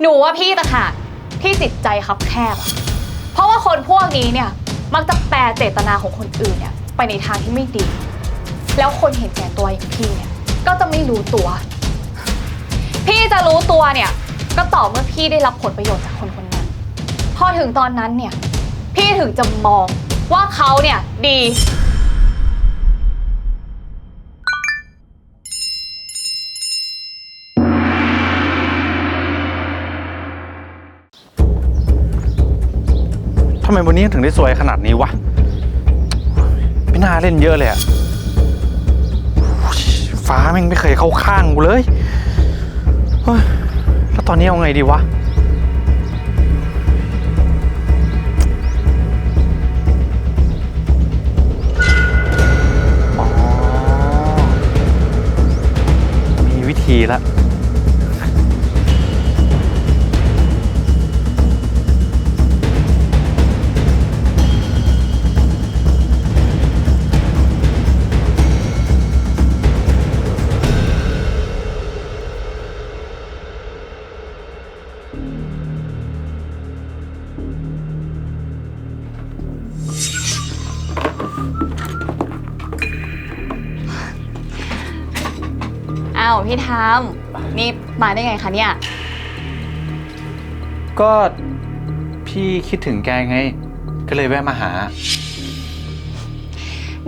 หนูว่าพี่ต่างหากที่จิตใจคับแคบอะเพราะว่าคนพวกนี้เนี่ย มักจะแปลเจตนาของคนอื่นเนี่ย ไปในทางที่ไม่ดี แล้วคนเห็นแก่ตัวอย่างพี่เนี่ย ก็จะไม่รู้ตัว พี่จะรู้ตัวเนี่ย ก็ต่อเมื่อพี่ได้รับผลประโยชน์จากคนคนนั้น พอถึงตอนนั้นเนี่ย พี่ถึงจะมองว่าเขาเนี่ยดี ทำไมวันนี้ถึงได้สวยขนาดนี้วะ ไม่น่าเล่นเยอะเลยอะฟ้าแม่งไม่เคยเข้าข้างกูเลยเฮ้ยแล้วตอนนี้เอาไงดีวะ พี่ทามนี่มาได้ไงคะเนี่ย ก็พี่คิดถึงแกไง ก็เลยแวะมาหา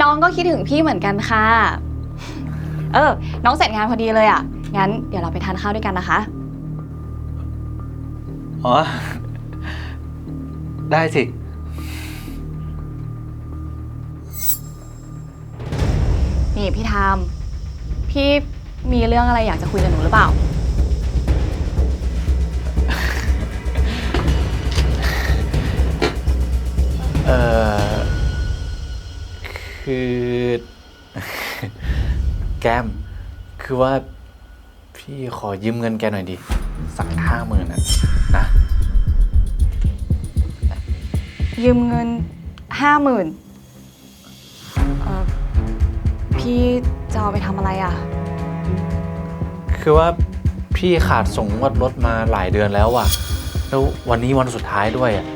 น้องก็คิดถึงพี่เหมือนกันค่ะ เออ น้องเสร็จงานพอดีเลยอะ งั้นเดี๋ยวเราไปทานข้าวด้วยกันนะคะ อ๋อ ได้สิ นี่พี่ทามพี่ มีเรื่องอะไรอยากจะคุยกับหนูหรือเปล่า เออคือ แกมคือว่าพี่ขอยืมเงินแกหน่อยดิ สักห้าหมื่นนะนะ ยืมเงินห้าหมื่นเออพี่จะเอาไปทำอะไรอะ คือว่าพี่ขาดส่งงวดรถมาหลายเดือนแล้วอะแล้ววันนี้วันสุดท้ายด้วยอะ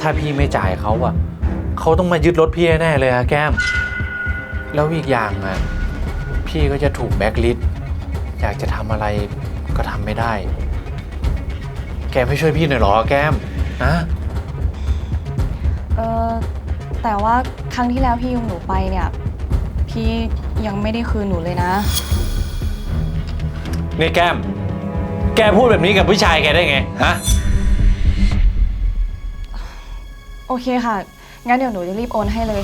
ถ้าพี่ไม่จ่ายเขาอะเขาต้องมายึดรถพี่แน่เลยอะแก้ม แล้วอีกอย่างอะพี่ก็จะถูกแบ็คลิสต์อยากจะทำอะไรก็ทำไม่ได้ แกไม่ช่วยพี่หน่อยเหรอแก้มนะเออแต่ว่าครั้งที่แล้วพี่ยืมหนูไปเนี่ย พี่ยังไม่ได้คืนหนูเลยนะ นี่แก้ม แกพูดแบบนี้กับผู้ชายแกได้ไง ฮะ โอเคค่ะ งั้นเดี๋ยวหนูจะรีบโอนให้เลย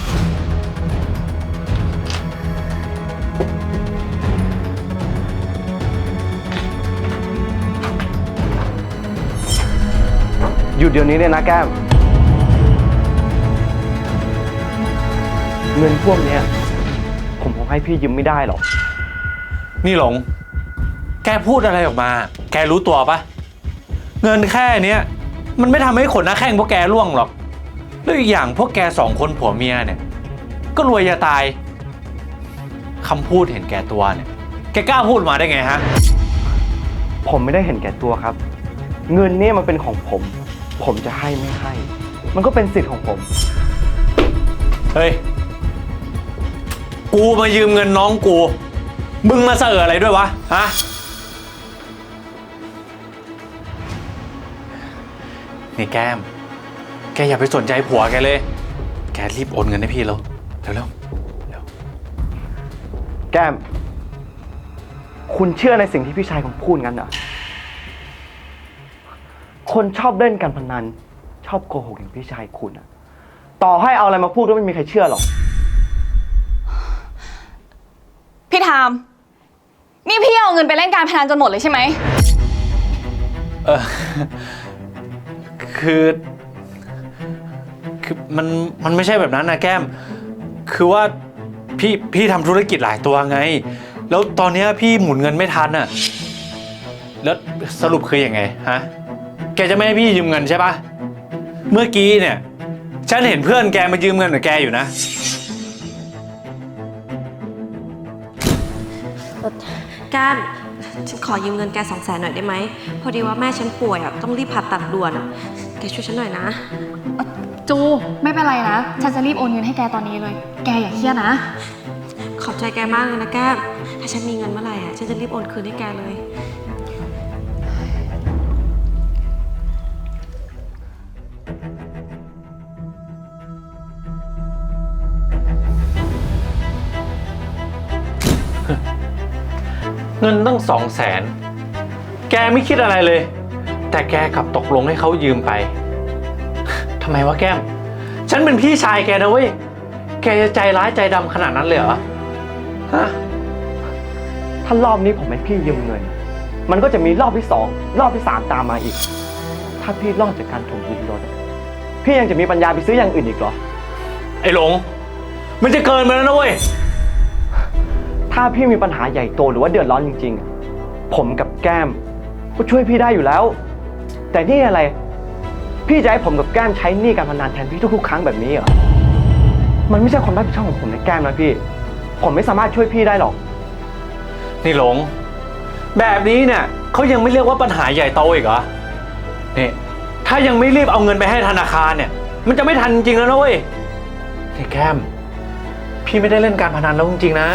หยุดเดี๋ยวนี้เลยนะแก้ม เงินพวกเนี้ย ผมคงให้พี่ยืมไม่ได้หรอก นี่หลง แกพูดอะไรออกมา แกรู้ตัวปะเงินแค่เนี้ยมันไม่ทำให้ขนหน้าแข้งพวกแกร่วงหรอกแล้วอีกอย่างพวกแกสองคนผัวเมียเนี่ย ก็รวยจะตายคำพูดเห็นแก่ตัวเนี่ย แกกล้าพูดมาได้ไงฮะ ผมไม่ได้เห็นแก่ตัวครับ เงินเนี่ยมันเป็นของผม ผมจะให้ไม่ให้ มันก็เป็นสิทธิ์ของผม เฮ้ย กูมายืมเงินน้องกู มึงมาเสออะไรด้วยวะ ฮะ นี่แก้ม แกอย่าไปสนใจผัวแกเลย แกรีบโอนเงินให้พี่แล้วเร็วๆเร็วแก้ม คุณเชื่อในสิ่งที่พี่ชายผมพูดงั้นเหรอ คนชอบเล่นการพนัน ชอบโกหกอย่างพี่ชายคุณอะต่อให้เอาอะไรมาพูดก็ไม่มีใครเชื่อหรอก พี่ทาม นี่พี่เอาเงินไปเล่นการพนันจนหมดเลยใช่ไหม เออ คือ คือมันมันไม่ใช่แบบนั้นนะแก้ม คือว่าพี่พี่ทำธุรกิจหลายตัวไง แล้วตอนเนี้ยพี่หมุนเงินไม่ทันอะแล้วสรุปคืออยังไงฮะ แกจะไม่ให้พี่ยืมเงินใช่ปะเมื่อกี้เนี่ย ฉันเห็นเพื่อนแกมายืมเงินกับแกอยู่นะ ก้านฉันขอยืมเงินแกสองแสนหน่อยได้ไหม พอดีว่าแม่ฉันป่วยอะ ต้องรีบผ่าตัดด่วนอะ แกช่วยฉันหน่อยนะ จู ไม่เป็นไรนะ ฉันจะรีบโอนเงินให้แกตอนนี้เลย แกอย่าเครียดนะ ขอบใจแกมากเลยนะแก้มถ้าฉันมีเงินเมื่อไหร่อะ ฉันจะรีบโอนคืนให้แกเลย เงินตั้งสองแสน แกไม่คิดอะไรเลย แต่แกกลับตกลงให้เขายืมไป ทำไมวะแก้ม ฉันเป็นพี่ชายแกนะเว้ย แกจะใจร้ายใจดำขนาดนั้นเลยเหรอ ฮะ ถ้ารอบนี้ผมให้พี่ยืมเงิน มันก็จะมีรอบที่สองรอบที่สามตามมาอีก ถ้าพี่รอดจากการถูกยึดรถ พี่ยังจะมีปัญญาไปซื้ออย่างอื่นอีกเหรอ ไอ้หลง มันจะเกินไปแล้วนะเว้ย ถ้าพี่มีปัญหาใหญ่โตหรือว่าเดือดร้อนจริงๆ ผมกับแก้มก็ช่วยพี่ได้อยู่แล้ว แต่นี่อะไร พี่จะให้ผมกับแก้มใช้หนี้การพนันแทนพี่ทุกๆครั้งแบบนี้เหรอ มันไม่ใช่ความรับผิดชอบของผมในแก้มนะพี่ ผมไม่สามารถช่วยพี่ได้หรอก นี่หลง แบบนี้เนี่ยเขายังไม่เรียกว่าปัญหาใหญ่โตอีกเหรอนี่ถ้ายังไม่รีบเอาเงินไปให้ธนาคารเนี่ย มันจะไม่ทันจริงแล้วนะเว้ยนี่แก้ม พี่ไม่ได้เล่นการพนันแล้วจริงๆนะ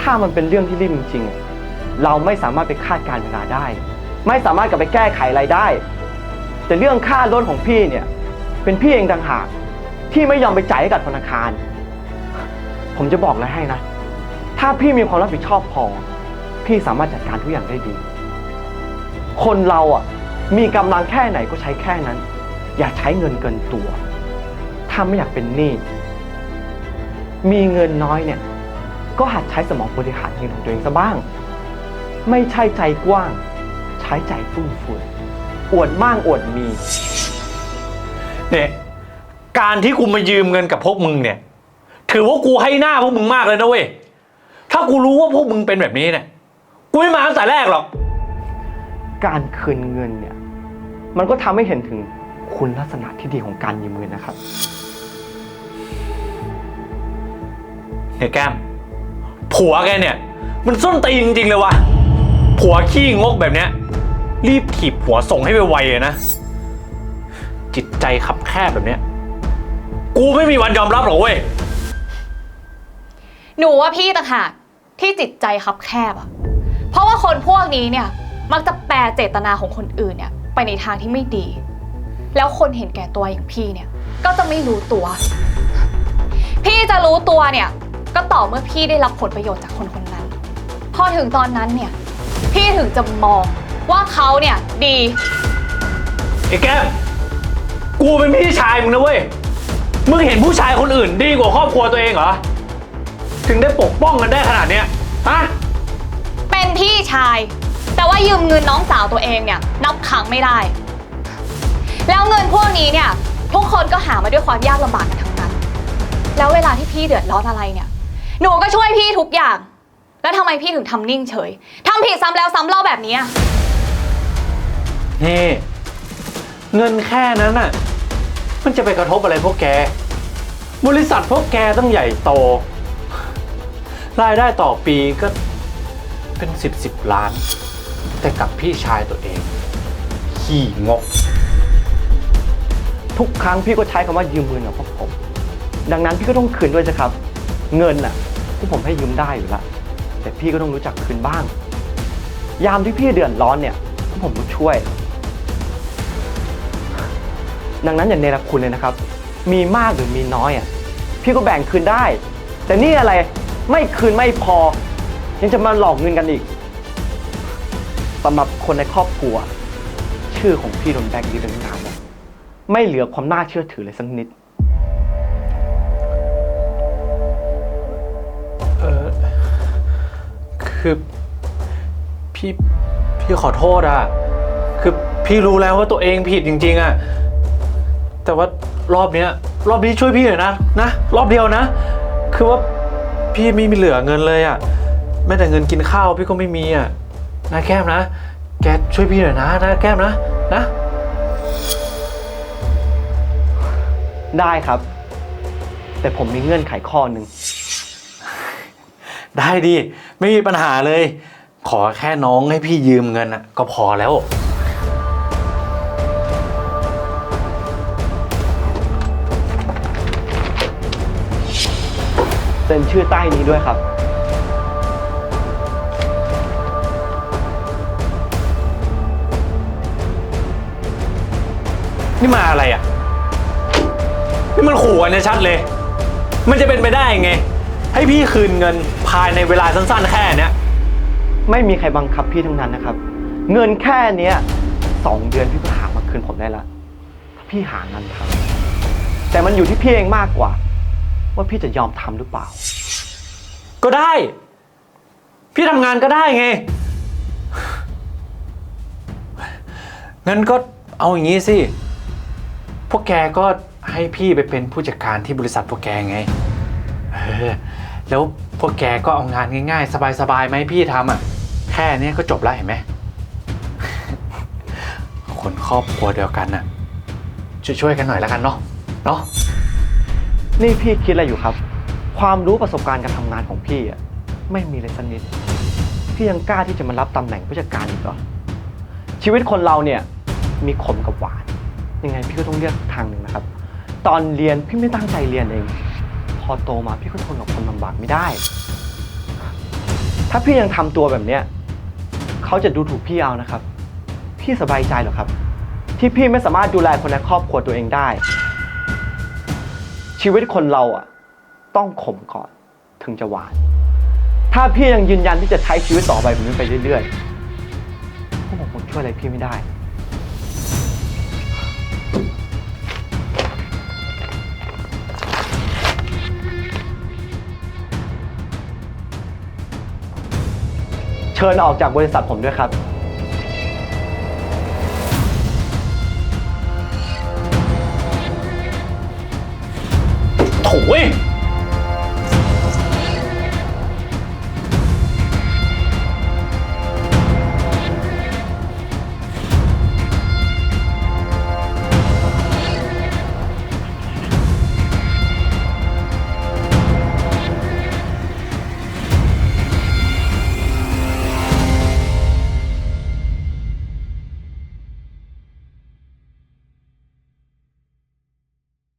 ถ้ามันเป็นเรื่องที่รีบจริงๆอะเราไม่สามารถไปคาดการณ์เวลาได้ ไม่สามารถกลับไปแก้ไขอะไรได้ แต่เรื่องค่ารถของพี่เนี่ย เป็นพี่เองต่างหากที่ไม่ยอมไปจ่ายให้กับธนาคาร ผมจะบอกอะไรให้นะ ถ้าพี่มีความรับผิดชอบพอ พี่สามารถจัดการทุกอย่างได้ดี คนเราอะ มีกำลังแค่ไหนก็ใช้แค่นั้น อย่าใช้เงินเกินตัว ถ้าไม่อยากเป็นหนี้ มีเงินน้อยเนี่ย ก็หัดใช้สมองบริหารเงินของตัวเองซะบ้าง ไม่ใช่ใจกว้าง ใช้ใจฟุ่มเฟือยอวดมั่งอวดมีเนี่ยการที่กูมายืมเงินกับพวกมึงเนี่ย ถือว่ากูให้หน้าพวกมึงมากเลยนะเว้ยถ้ากูรู้ว่าพวกมึงเป็นแบบนี้เนี่ยกูไม่มาตั้งแต่แรกหรอก การคืนเงินเนี่ย มันก็ทำให้เห็นถึงคุณลักษณะที่ดีของการยืมเงินนะครับเนี่ยแก้ม ผัวแกเนี่ย มันส้นตีนจริงๆเลยวะผัวขี้งกแบบเนี้ย รีบถีบผัวส่งให้ไวๆเลยนะ จิตใจขับแคบแบบเนี้ย กูไม่มีวันยอมรับหรอกเว้ย หนูว่าพี่ต่างหากที่จิตใจคับแคบอะเพราะว่าคนพวกนี้เนี่ย มักจะแปลเจตนาของคนอื่นเนี่ย ไปในทางที่ไม่ดี แล้วคนเห็นแก่ตัวอย่างพี่เนี่ย ก็จะไม่รู้ตัว พี่จะรู้ตัวเนี่ย ก็ต่อเมื่อพี่ได้รับผลประโยชน์จากคนคนนั้น พอถึงตอนนั้นเนี่ย พี่ถึงจะมอง ว่าเขาเนี่ยดี ไอ้แก้มกูเป็นพี่ชายมึงนะเว้ย มึงเห็นผู้ชายคนอื่นดีกว่าครอบครัวตัวเองเหรอ ถึงได้ปกป้องกันได้ขนาดเนี้ย ฮะ เป็นพี่ชาย แต่ว่ายืมเงินน้องสาวตัวเองเนี่ย นับครั้งไม่ได้ แล้วเงินพวกนี้เนี่ย ทุกคนก็หามาด้วยความยากลำบากกันทั้งนั้น แล้วเวลาที่พี่เดือดร้อนอะไรเนี่ย หนูก็ช่วยพี่ทุกอย่าง แล้วทำไมพี่ถึงทำนิ่งเฉยทำผิดซ้ำแล้วซ้ำเล่าแบบนี้อะ นี่เงินแค่นั้นน่ะ มันจะไปกระทบอะไรพวกแก บริษัทพวกแกต้องใหญ่โต รายได้ต่อปีก็เป็นสิบสิบล้าน แต่กับพี่ชายตัวเอง ขี้งก ทุกครั้งพี่ก็ใช้คำว่ายืมเงินกับพวกผม ดังนั้นพี่ก็ต้องคืนด้วยสิครับ เงินน่ะที่ผมให้ยืมได้อยู่ล้วแต่พี่ก็ต้องรู้จักคืนบ้าง ยามที่พี่เดือดร้อนเนี่ยพวกผมก็ช่วย ดังนั้นอย่าเนรคุณเลยนะครับ มีมากหรือมีน้อยอะพี่ก็แบ่งคืนได้ แต่นี่อะไรไม่คืนไม่พอ ยังจะมาหลอกเงินกันอีกสำหรับคนในครอบครัว ชื่อของพี่โดนแบล็คลิสต์ตั้งนานแล้วไม่เหลือความน่าเชื่อถือเลยสักนิด เออคือพี่พี่ขอโทษอะคือพี่รู้แล้วว่าตัวเองผิดจริงๆอะ แต่ว่ารอบเนี้ย รอบนี้ช่วยพี่หน่อยนะนะ รอบเดียวนะ คือว่าพี่ไม่มีเหลือเงินเลยอะแม้แต่เงินกินข้าวพี่ก็ไม่มีอะนะแก้มนะ แกช่วยพี่หน่อยนะนะแก้มนะนะได้ครับ แต่ผมมีเงื่อนไขข้อหนึ่งได้ดิไม่มีปัญหาเลย ขอแค่น้องให้พี่ยืมเงินอะก็พอแล้ว ซ็นชื่อใต้นี้ด้วยครับ นี่มาอะไรอะ นี่มันขู่กันชัดเลย มันจะเป็นไปได้ไง ให้พี่คืนเงินภายในเวลาสั้นๆ แค่เนี้ย ไม่มีใครบังคับพี่ทั้งนั้นนะครับ เงินแค่เนี้ยสองเดือนพี่ก็หามาคืนผมได้ละ ถ้าพี่หางานทำแต่มันอยู่ที่พี่เองมากกว่า ว่าพี่จะยอมทำหรือเปล่า ก็ได้ พี่ทำงานก็ได้ไง งั้นก็เอาอย่างนี้สิ พวกแกก็ให้พี่ไปเป็นผู้จัดการที่บริษัทพวกแกไง เออ แล้วพวกแกก็เอางานง่ายๆ สบายๆไหมาให้พี่ทำอะ แค่เนี้ยก็จบแล้วเห็นไหม คนครอบครัวเดียวกันน่ะ ช่วยๆกันหน่อยแล้วกันเนาะ เนาะ นี่พี่คิดอะไรอยู่ครับ ความรู้ประสบการณ์การทำงานของพี่อะไม่มีเลยสักนิด พี่ยังกล้าที่จะมารับตำแหน่งผู้จัดการอีกเหรอ ชีวิตคนเราเนี่ยมีขมกับหวาน ยังไงพี่ก็ต้องเลือกทางหนึ่งนะครับ ตอนเรียนพี่ไม่ตั้งใจเรียนเอง พอโตมาพี่ก็ทนกับคนลำบากไม่ได้ ถ้าพี่ยังทำตัวแบบเนี้ยเขาจะดูถูกพี่เอานะครับ พี่สบายใจเหรอครับ ที่พี่ไม่สามารถดูแลคนในครอบครัวตัวเองได้ ชีวิตคนเราอะ ต้องขมก่อนถึงจะหวาน ถ้าพี่ยังยืนยันที่จะใช้ชีวิตต่อไปแบบนี้ไปเรื่อยๆพวกผมคงช่วยอะไรพี่ไม่ได้ เชิญออกจากบริษัทผมด้วยครับ